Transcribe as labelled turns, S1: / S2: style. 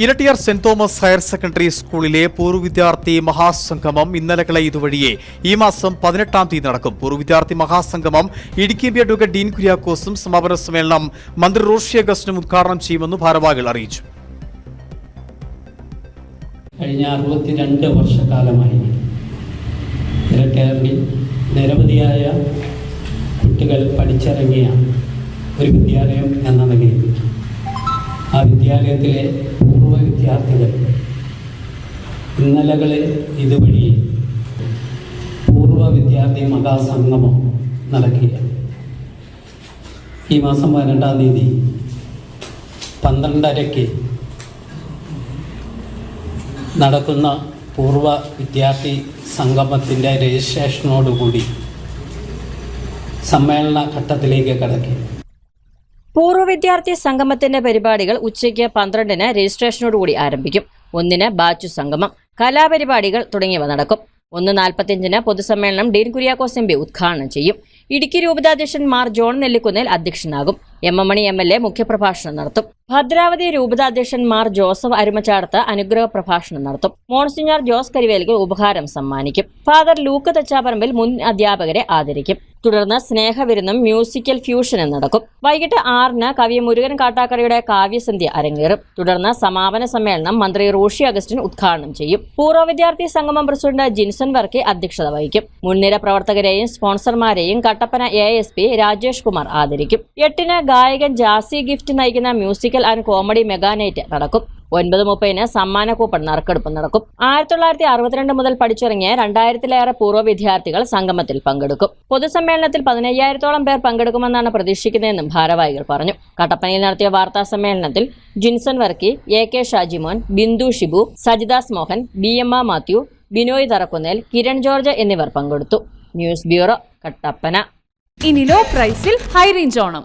S1: Erattayar saint Thomas higher secondary സ്കൂളിലെ പൂർവ വിദ്യാർത്ഥി മഹാസംഗമം ഇന്നലകളെ ഇതുവഴിയെ ഈ മാസം പതിനെട്ടാം തീയതി നടക്കും. പൂർവ വിദ്യാർത്ഥി മഹാസംഗമം ഇടുക്കി ബി അഡ്വക്കേറ്റ് ഡീൻ കുര്യാക്കോസും സമാപന സമ്മേളനം മന്ത്രി റോഷി അഗസ്റ്റിനും ഉദ്ഘാടനം ചെയ്യുമെന്ന് ഭാരവാഹികൾ അറിയിച്ചു.
S2: കഴിഞ്ഞ അറുപത്തിരണ്ട് വർഷക്കാലമായി ഇരട്ടയാറിൽ നിരവധിയായ കുട്ടികൾ പഠിച്ചിറങ്ങിയ ഒരു വിദ്യാലയം എന്ന നിലയിൽ ആ വിദ്യാലയത്തിലെ പൂർവ വിദ്യാർത്ഥികൾ ഇന്നലകളെ ഇതുവഴി പൂർവ വിദ്യാർത്ഥി മഹാസംഗമം നടക്കുക ഈ മാസം പതിനെട്ടാം തീയതി പന്ത്രണ്ടരയ്ക്ക് നടക്കുന്ന പൂർവ വിദ്യാർത്ഥി സംഗമത്തിന്റെ രജിസ്ട്രേഷനോടുകൂടി സമ്മേളന ഘട്ടത്തിലേക്ക് കടക്കി
S3: പൂർവ വിദ്യാർത്ഥി സംഗമത്തിന്റെ പരിപാടികൾ ഉച്ചയ്ക്ക് പന്ത്രണ്ടിന് രജിസ്ട്രേഷനോടുകൂടി ആരംഭിക്കും. ഒന്നിന് ബാച്ചു സംഗമം കലാപരിപാടികൾ തുടങ്ങിയവ നടക്കും. ഒന്ന് നാൽപ്പത്തിയഞ്ചിന് പൊതുസമ്മേളനം ഡീൻ കുര്യാക്കോസ് എം പി ഉദ്ഘാടനം ചെയ്യും. ഇടുക്കി രൂപതാധ്യക്ഷൻ Mar John Nellikunnel അധ്യക്ഷനാകും. M M Mani M L A മുഖ്യപ്രഭാഷണം നടത്തും. ഭദ്രാവതി രൂപതാധ്യക്ഷൻ മാർ ജോസഫ് അരുമച്ചാടത്ത് അനുഗ്രഹ പ്രഭാഷണം നടത്തും. മോൺസിഞ്ഞാർ ജോസ് കരിവേലിക്ക് ഉപഹാരം സമ്മാനിക്കും. ഫാദർ ലൂക്ക് തച്ചാപറമ്പിൽ മുൻ അധ്യാപകരെ ആദരിക്കും. തുടർന്ന് സ്നേഹവിരുന്നും മ്യൂസിക്കൽ ഫ്യൂഷനും നടക്കും. വൈകിട്ട് ആറിന് കവി മുരുകൻ കാട്ടാക്കടയുടെ കാവ്യസന്ധ്യ അരങ്ങേറും. തുടർന്ന് സമാപന സമ്മേളനം മന്ത്രി റോഷി അഗസ്റ്റിൻ ഉദ്ഘാടനം ചെയ്യും. പൂർവ വിദ്യാർത്ഥി സംഗമം പ്രസിഡന്റ് ജിൻസൺ വർക്കി അധ്യക്ഷത വഹിക്കും. മുൻനിര പ്രവർത്തകരെയും സ്പോൺസർമാരെയും Kattappana A S P Rajesh Kumar ആദരിക്കും. എട്ടിന് ഗായകൻ ജാസി ഗിഫ്റ്റ് നയിക്കുന്ന musical and comedy mega night നടക്കും. ഒൻപത് മുപ്പതിന് സമ്മാന കൂപ്പൺ നറുക്കെടുപ്പ് നടക്കും. ആയിരത്തി തൊള്ളായിരത്തി അറുപത്തിരണ്ട് മുതൽ പഠിച്ചിറങ്ങിയ രണ്ടായിരത്തിലേറെ പൂർവ വിദ്യാർത്ഥികൾ സംഗമത്തിൽ പങ്കെടുക്കും. പൊതുസമ്മേളനത്തിൽ പതിനയ്യായിരത്തോളം പേർ പങ്കെടുക്കുമെന്നാണ് പ്രതീക്ഷിക്കുന്നതെന്നും ഭാരവാഹികൾ പറഞ്ഞു. കട്ടപ്പനയിൽ നടത്തിയ വാർത്താ സമ്മേളനത്തിൽ Jinson Varkey A K Shajimon Bindu Shibu Sajidas Mohan B M ആ മാത്യു ബിനോയ് തറക്കുന്നേൽ കിരൺ ജോർജ് എന്നിവർ പങ്കെടുത്തു. News bureau Kattappana.
S4: ഇനി ലോ പ്രൈസിൽ ഹൈ റേഞ്ച് ഓണം.